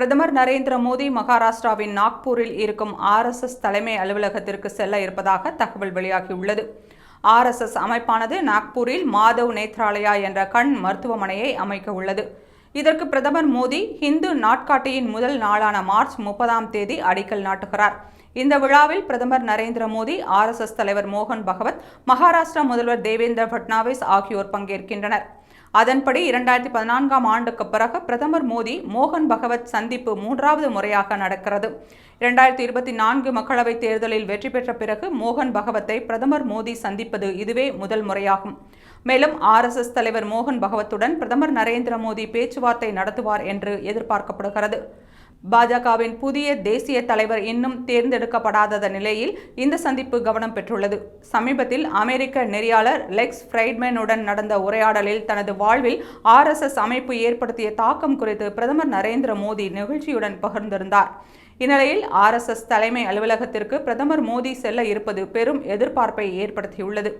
பிரதமர் நரேந்திர மோடி மகாராஷ்டிராவின் நாக்பூரில் இருக்கும் ஆர்எஸ்எஸ் தலைமை அலுவலகத்திற்கு செல்ல இருப்பதாக தகவல் வெளியாகியுள்ளது. ஆர்எஸ்எஸ் அமைப்பானது நாக்பூரில் மாதவ் நேத்ராலயா என்ற கண் மருத்துவமனையை அமைக்க உள்ளது. இதற்கு பிரதமர் மோடி ஹிந்து நாட்காட்டியின் முதல் நாளான மார்ச் முப்பதாம் தேதி அடிக்கல் நாட்டுகிறார். இந்த விழாவில் பிரதமர் நரேந்திர மோடி ஆர்எஸ்எஸ் தலைவர் மோகன் பகவத் மகாராஷ்டிரா முதல்வர் தேவேந்திர பட்னாவிஸ் ஆகியோர் பங்கேற்கின்றனர். அதன்படி இரண்டாயிரத்தி பதினான்காம் ஆண்டுக்கு பிறகு பிரதமர் மோடி மோகன் பகவத் சந்திப்பு மூன்றாவது முறையாக நடக்கிறது. இரண்டாயிரத்தி இருபத்தி நான்கு மக்களவைத் தேர்தலில் வெற்றி பெற்ற பிறகு மோகன் பகவத்தை பிரதமர் மோடி சந்திப்பது இதுவே முதல் முறையாகும். மேலும் ஆர்எஸ்எஸ் தலைவர் மோகன் பகவத்துடன் பிரதமர் நரேந்திர மோடி பேச்சுவார்த்தை நடத்துவார் என்று எதிர்பார்க்கப்படுகிறது. பாஜகவின் புதிய தேசிய தலைவர் இன்னும் தேர்ந்தெடுக்கப்படாத நிலையில் இந்த சந்திப்பு கவனம் பெற்றுள்ளது. சமீபத்தில் அமெரிக்க நெறியாளர் லெக்ஸ் ஃப்ரைட்மேனுடன் நடந்த உரையாடலில் தனது வாழ்வில் ஆர்எஸ்எஸ் அமைப்பு ஏற்படுத்திய தாக்கம் குறித்து பிரதமர் நரேந்திர மோடி நிகழ்ச்சியுடன் பகிர்ந்திருந்தார். இந்நிலையில் ஆர்எஸ்எஸ் தலைமை அலுவலகத்திற்கு பிரதமர் மோடி செல்ல இருப்பது பெரும் எதிர்பார்ப்பை ஏற்படுத்தியுள்ளது.